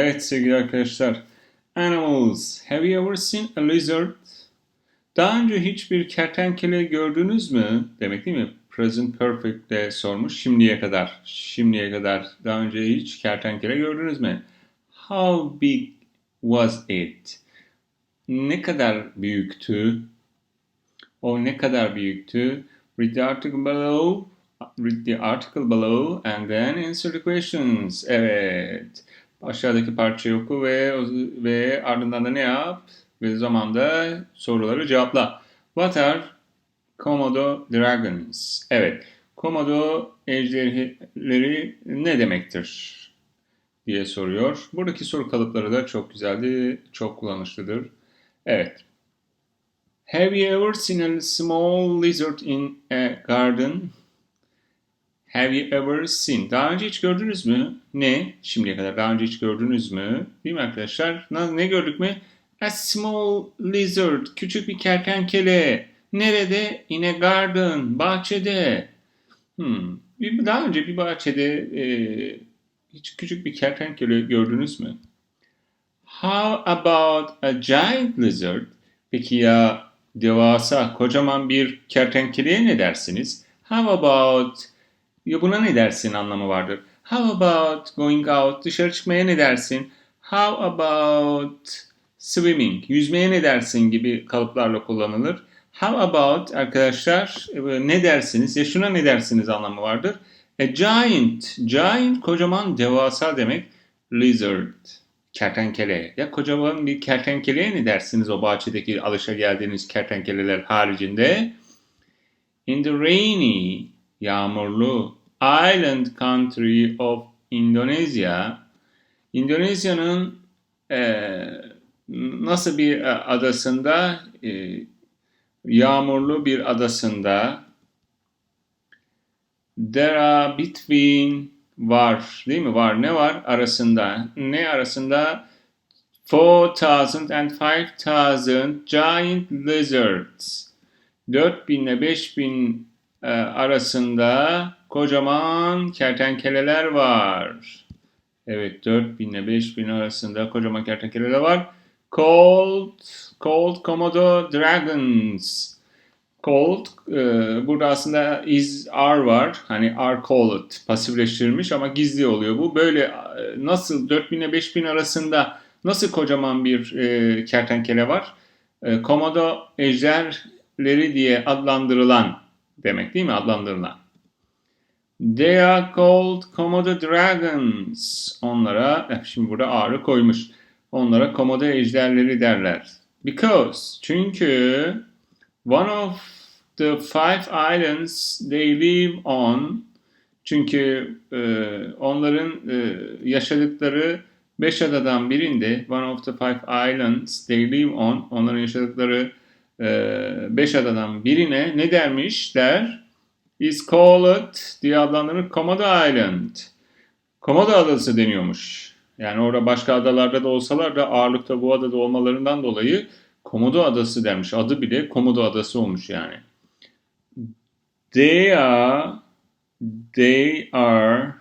Evet sevgili arkadaşlar. Animals. Have you ever seen a lizard? Daha önce hiçbir kertenkele gördünüz mü? Demek değil mi? Present perfect de sormuş. Şimdiye kadar. Şimdiye kadar daha önce hiç kertenkele gördünüz mü? How big was it? Ne kadar büyüktü? O ne kadar büyüktü? Read the article below. Read the article below and then answer the questions. Evet. Aşağıdaki parçayı oku ve ve ardından da ne yap? Ve zamanda soruları cevapla. What are Komodo dragons? Evet. Komodo ejderhaları ne demektir? diye soruyor. Buradaki soru kalıpları da çok güzeldi, çok kullanışlıdır. Evet. Have you ever seen a small lizard in a garden? Have you ever seen? Daha önce hiç gördünüz mü? Ne? Şimdiye kadar daha önce hiç gördünüz mü? Değil mi arkadaşlar? Ne, gördük mü? A small lizard. Küçük bir kertenkele. Nerede? In a garden. Bahçede. Hmm. Bir, daha önce bir bahçede e, hiç küçük bir kertenkele gördünüz mü? How about a giant lizard? Peki ya devasa, kocaman bir kertenkeleye ne dersiniz? How about buna ne dersin anlamı vardır. How about going out? Dışarı çıkmaya ne dersin? How about swimming? Yüzmeye ne dersin gibi kalıplarla kullanılır. How about arkadaşlar ne dersiniz? Ya şuna ne dersiniz anlamı vardır. A giant. Giant kocaman devasa demek. Lizard. Kertenkele. Ya kocaman bir kertenkeleye ne dersiniz o bahçedeki alışa geldiğiniz kertenkeleler haricinde? In the rainy yağmurlu island country of Indonesia. İndonezya'nın e, nasıl bir adasında e, yağmurlu bir adasında there are between var değil mi? Var. Ne var arasında? Ne arasında? 4000 and 5000 giant lizards. 4000 ile 5000 e, arasında kocaman kertenkeleler var. Evet 4000 ile 5000 arasında kocaman kertenkeleler var. Cold, cold Komodo Dragons. Cold, e, burada aslında is are var. Hani are called pasifleştirilmiş ama gizli oluyor bu. Böyle e, nasıl 4000 ile 5000 arasında nasıl kocaman bir e, kertenkele var? E, Komodo ejderleri diye adlandırılan demek değil mi? Adlandırılan. They are called Komodo dragons. Onlara, eh, şimdi burada ağrı koymuş. Onlara komodo ejderleri derler. Because, çünkü one of the five islands they live on, çünkü e, onların e, yaşadıkları beş adadan birinde, one of the five islands they live on, onların yaşadıkları beş adadan birine ne dermişler? Is called diye adlandırılır Komodo Island. Komodo adası deniyormuş. Yani orada başka adalarda da olsalar da ağırlıkta bu adada olmalarından dolayı Komodo adası dermiş. Adı bile Komodo adası olmuş yani. They are they are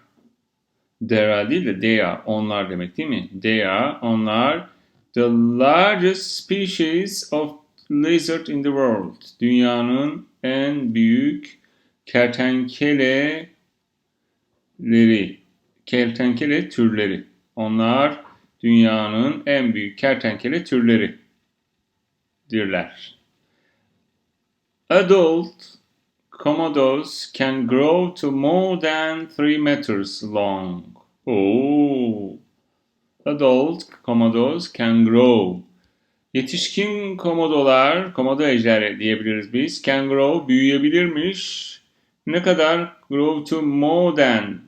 there are değil de they are onlar demek değil mi? They are onlar the largest species of lizard in the world. Dünyanın en büyük kertenkeleleri, kertenkele türleri. Onlar dünyanın en büyük kertenkele türleri dirler. Adult komodos can grow to more than 3 meters long. Oh. Adult komodos can grow Yetişkin komodolar, komodo ejderi diyebiliriz biz. Can grow, büyüyebilirmiş. Ne kadar? Grow to more than.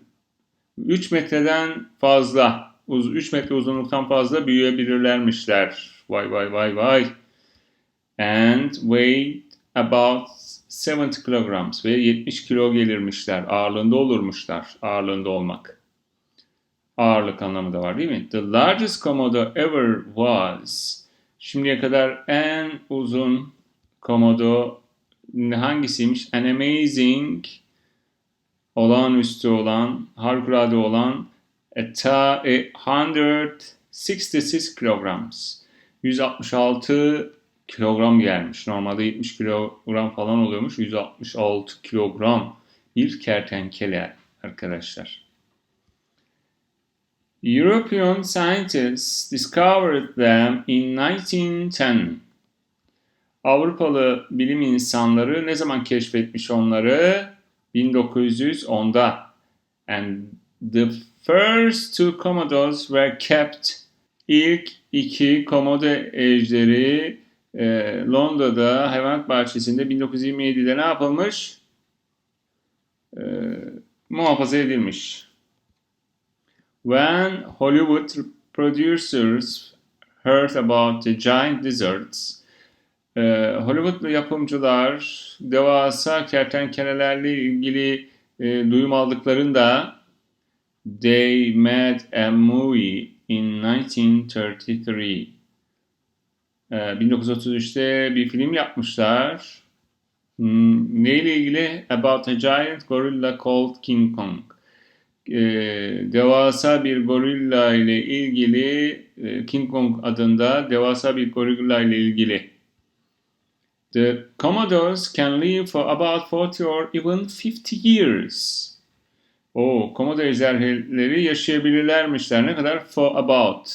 3 metreden fazla. 3 metre uzunluktan fazla büyüyebilirlermişler. Vay vay vay vay. And weigh about 70 kilograms ve 70 kilo gelirmişler. Ağırlığında olurmuşlar. Ağırlığında olmak. Ağırlık anlamı da var değil mi? The largest komodo ever was Şimdiye kadar en uzun komodo hangisiymiş? An amazing, olağanüstü olan, harikulade olan a, ta, a hundred 166 kilograms. 166 kilogram gelmiş. Normalde 70 kilogram falan oluyormuş. 166 kilogram bir kertenkele arkadaşlar. European scientists discovered them in 1910. Avrupalı bilim insanları ne zaman keşfetmiş onları? 1910'da. And the first two Commodores were kept. İlk iki Komodo ejderi e, Londra'da hayvanat bahçesinde 1927'de ne yapılmış? E, muhafaza edilmiş. When Hollywood producers heard about the giant lizards, e, Hollywoodlu yapımcılar devasa kertenkelelerle ilgili e, duyum aldıklarında they made a movie in 1933. E, 1933'te bir film yapmışlar. Hmm, neyle ilgili? About a giant gorilla called King Kong. E, devasa bir gorilla ile ilgili e, King Kong adında devasa bir gorilla ile ilgili. The Commodores can live for about 40 or even 50 years. O Komodo ejderhaleri yaşayabilirlermişler. Ne kadar? For about.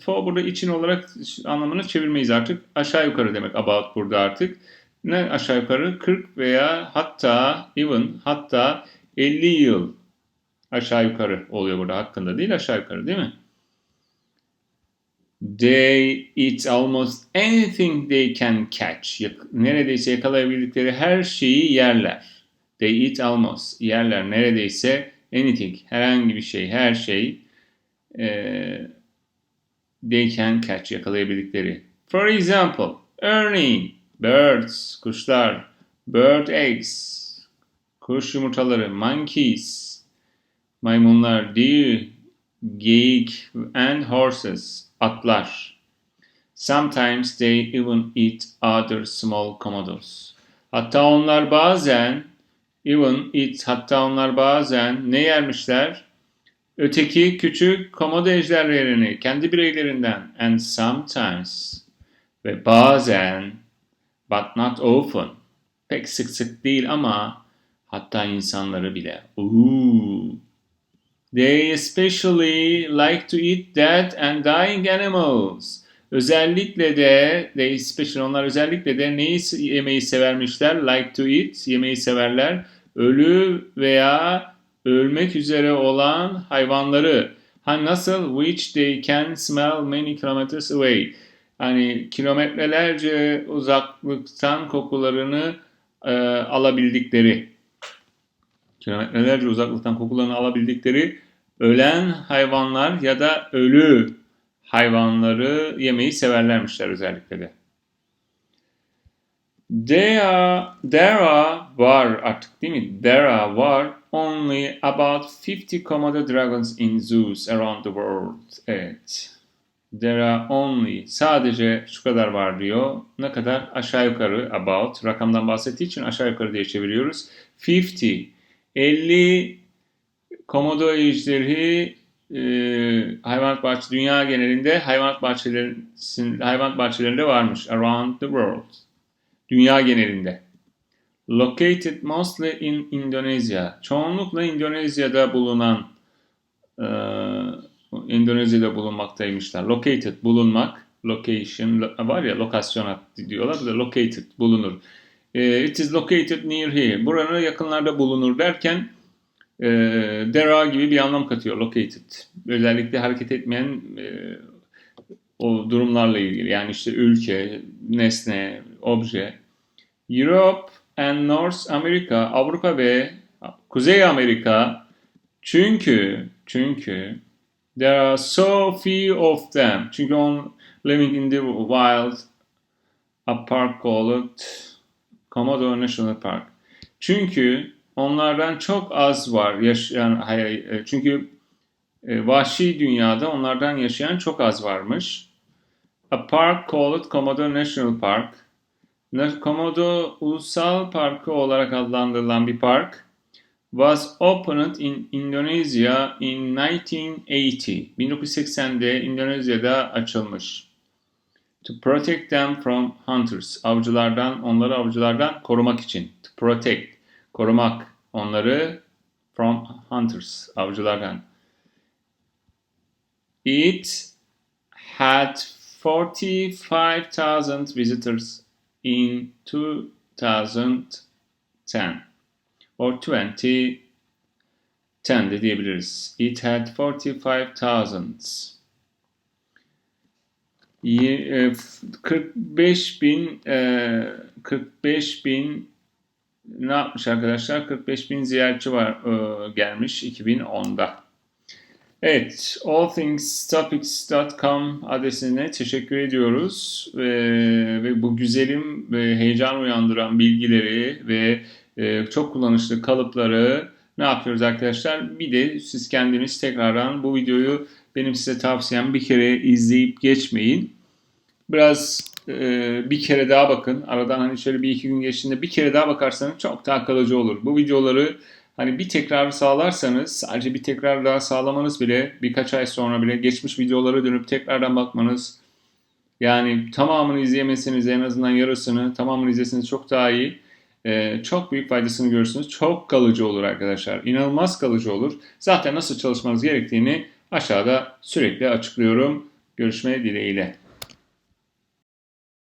For burada için olarak anlamını çevirmeyiz artık. Aşağı yukarı demek about burada artık. Ne aşağı yukarı? 40 veya hatta even hatta 50 yıl aşağı yukarı oluyor burada hakkında değil aşağı yukarı değil mi? They eat almost anything they can catch. Neredeyse yakalayabildikleri her şeyi yerler. They eat almost. Yerler neredeyse anything. Herhangi bir şey, her şey. E, they can catch. Yakalayabildikleri. For example, örneğin birds, kuşlar, bird eggs, kuş yumurtaları, monkeys, maymunlar, deer, geyik and horses, atlar. Sometimes they even eat other small commodores. Hatta onlar bazen even eat hatta onlar bazen ne yermişler? Öteki küçük komodo ejderlerini kendi bireylerinden and sometimes ve bazen but not often pek sık sık değil ama hatta insanları bile. Ooh. They especially like to eat dead and dying animals. Özellikle de they especially onlar özellikle de neyi yemeyi severmişler? Like to eat yemeyi severler. Ölü veya ölmek üzere olan hayvanları. Ha nasıl? Which they can smell many kilometers away. Hani kilometrelerce uzaklıktan kokularını e, alabildikleri. Kilometrelerce uzaklıktan kokularını alabildikleri ölen hayvanlar ya da ölü hayvanları yemeyi severlermişler özellikle de. There are, there are var artık değil mi? There are var only about 50 Komodo dragons in zoos around the world. Evet. There are only sadece şu kadar var diyor. Ne kadar? Aşağı yukarı about. Rakamdan bahsettiği için aşağı yukarı diye çeviriyoruz. 50. 50 Komodo ejderi e, hayvanat bahçesi dünya genelinde hayvanat bahçelerinin hayvanat bahçelerinde varmış around the world. Dünya genelinde. Located mostly in Indonesia. Çoğunlukla Endonezya'da bulunan e, Endonezya'da bulunmaktaymışlar. Located bulunmak, location var ya lokasyon diyorlar. Bu da located bulunur. E, it is located near here. Buranın yakınlarda bulunur derken e, there are gibi bir anlam katıyor. Located. Özellikle hareket etmeyen e, o durumlarla ilgili. Yani işte ülke, nesne, obje. Europe and North America, Avrupa ve Kuzey Amerika çünkü çünkü there are so few of them. Çünkü on living in the wild a park called Komodo National Park. Çünkü onlardan çok az var yaşayan hayır, çünkü e, vahşi dünyada onlardan yaşayan çok az varmış. A park called Komodo National Park. Komodo Ulusal Parkı olarak adlandırılan bir park was opened in Indonesia in 1980. 1980'de İndonezya'da açılmış. To protect them from hunters. Avcılardan, onları avcılardan korumak için. To protect. Korumak. Onları from hunters. Avcılardan. It had 45,000 visitors in 2010 or 2010 de diyebiliriz. It had 45,000 Ye- e, f- 45 bin e, 45 bin ne yapmış arkadaşlar? 45 bin ziyaretçi var e, gelmiş 2010'da. Evet, allthingstopics.com adresine teşekkür ediyoruz ve, ve bu güzelim ve heyecan uyandıran bilgileri ve e, çok kullanışlı kalıpları ne yapıyoruz arkadaşlar? Bir de siz kendiniz tekrardan bu videoyu benim size tavsiyem bir kere izleyip geçmeyin. Biraz bir kere daha bakın. Aradan hani şöyle bir iki gün geçtiğinde bir kere daha bakarsanız çok daha kalıcı olur. Bu videoları hani bir tekrar sağlarsanız sadece bir tekrar daha sağlamanız bile birkaç ay sonra bile geçmiş videolara dönüp tekrardan bakmanız yani tamamını izleyemezseniz en azından yarısını tamamını izleseniz çok daha iyi. Ee, çok büyük faydasını görürsünüz. Çok kalıcı olur arkadaşlar. İnanılmaz kalıcı olur. Zaten nasıl çalışmanız gerektiğini aşağıda sürekli açıklıyorum. Görüşme dileğiyle.